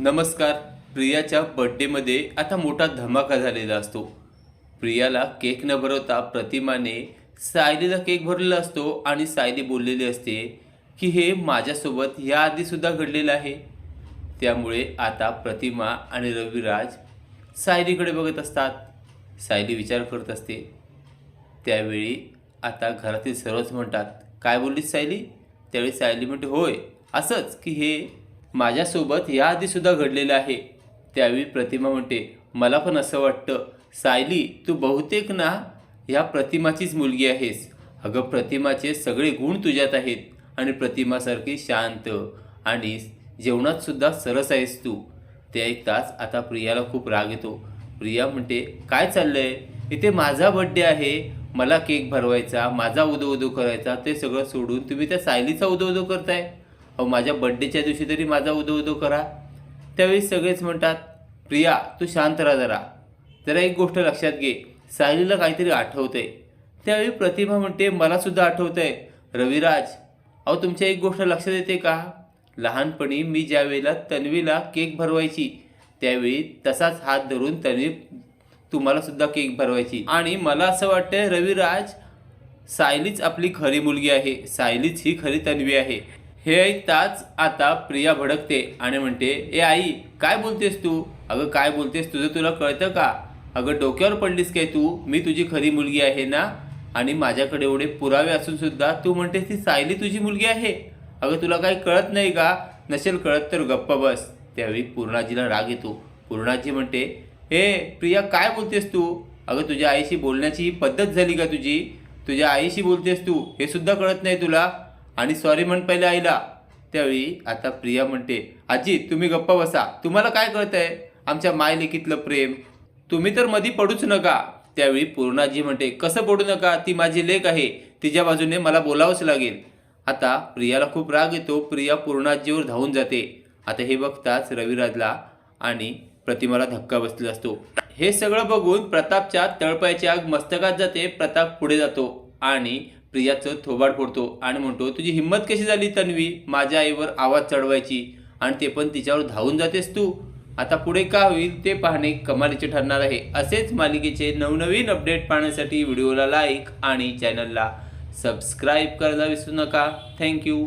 नमस्कार प्रियाच्या बड्डेमध्ये आता मोठा धमाका झालेला असतो. प्रियाला केक न भरवता प्रतिमाने सायलीला केक भरलेला असतो आणि सायली बोललेली असते की हे माझ्यासोबत याआधीसुद्धा घडलेलं आहे. त्यामुळे आता प्रतिमा आणि रविराज सायलीकडे बघत असतात. सायली विचार करत असते. त्यावेळी आता घरातील सर्वच म्हणतात काय बोललीस सायली? त्यावेळी सायली म्हणते होय असंच की हे माझ्यासोबत याआधीसुद्धा घडलेलं आहे. त्यावेळी प्रतिमा म्हणते मला पण असं वाटतं. सायली तू बहुतेक ना ह्या प्रतिमाचीच मुलगी आहेस. अगं प्रतिमाचे सगळे गुण तुझ्यात आहेत आणि प्रतिमासारखी शांत आणि जेवणात सुद्धा सरस आहेस तू. ते ऐकताच आता प्रियाला खूप राग येतो. प्रिया म्हणते काय चाललंय? इथे माझा बड्डे आहे. मला केक भरवायचा माझा उदो उदो करायचा ते सगळं सोडून तुम्ही त्या सायलीचा उदो उदो करताय. अहो माझ्या बड्डेच्या दिवशी तरी माझा उदो उदो करा. त्यावेळी सगळेच म्हणतात प्रिया तू शांत राहा जरा. जरा एक गोष्ट लक्षात घे. सायलीला काहीतरी आठवतंय. त्यावेळी प्रतिभा म्हणते मलासुद्धा आठवतंय. रविराज अहो तुमच्या एक गोष्ट लक्षात येते का? लहानपणी मी ज्या वेळेला तन्वीला केक भरवायची त्यावेळी तसाच हात धरून तन्वी तुम्हालासुद्धा केक भरवायची. आणि मला असं वाटतंय रविराज सायलीच आपली खरी मुलगी आहे. सायलीच ही खरी तन्वी आहे. हे ऐकताच आता प्रिया भडकते आणि म्हणते ए आई काय बोलतेस तू? अगं काय बोलतेस? तुझं तुला कळतं का? अगं डोक्यावर पडलीस काय तू? मी तुझी खरी मुलगी आहे ना? आणि माझ्याकडे एवढे पुरावे असून सुद्धा तू म्हणतेस ती सायली तुझी मुलगी आहे? अगं तुला काही कळत नाही का? नसेल कळत तर गप्प बस. त्यावेळी पूर्णाजीला राग येतो. पूर्णाजी म्हणते हे प्रिया काय बोलतेस तू? अगं तुझ्या आईशी बोलण्याची ही पद्धत झाली का तुझी? तुझ्या आईशी बोलतेस तू? हे सुद्धा कळत नाही तुला? आणि सॉरी म्हण पहिले आईला. त्यावेळी आता प्रिया म्हणते आजी तुम्ही गप्पा बसा. तुम्हाला काय कळतंय? आमच्या मायलेकीतलं प्रेम. तुम्ही तर मधी पडूच नका. त्यावेळी पूर्णाजी म्हणते कसं पडू नका? ती माझी लेख आहे. तिच्या बाजूने मला बोलावंच लागेल. आता प्रियाला खूप राग येतो. प्रिया पूर्णाजीवर धावून जाते. आता हे बघताच रविराजला आणि प्रतिमाला धक्का बसलेला असतो. हे सगळं बघून प्रतापच्या तळपायची आग मस्तकात जाते. प्रताप पुढे जातो आणि प्रियाचं थोबाड फोडतो आणि म्हणतो तुझी हिंमत कशी झाली तन्वी? माझ्या आईवर आवाज चढवायची आणि ते पण तिच्यावर धावून जातेस तू. आता पुढे का होईल ते पाहणे कमालीचे ठरणार आहे. असेच मालिकेचे नवनवीन अपडेट पाहण्यासाठी व्हिडिओला लाईक आणि चॅनलला सबस्क्राईब करायला विसरू नका. थँक्यू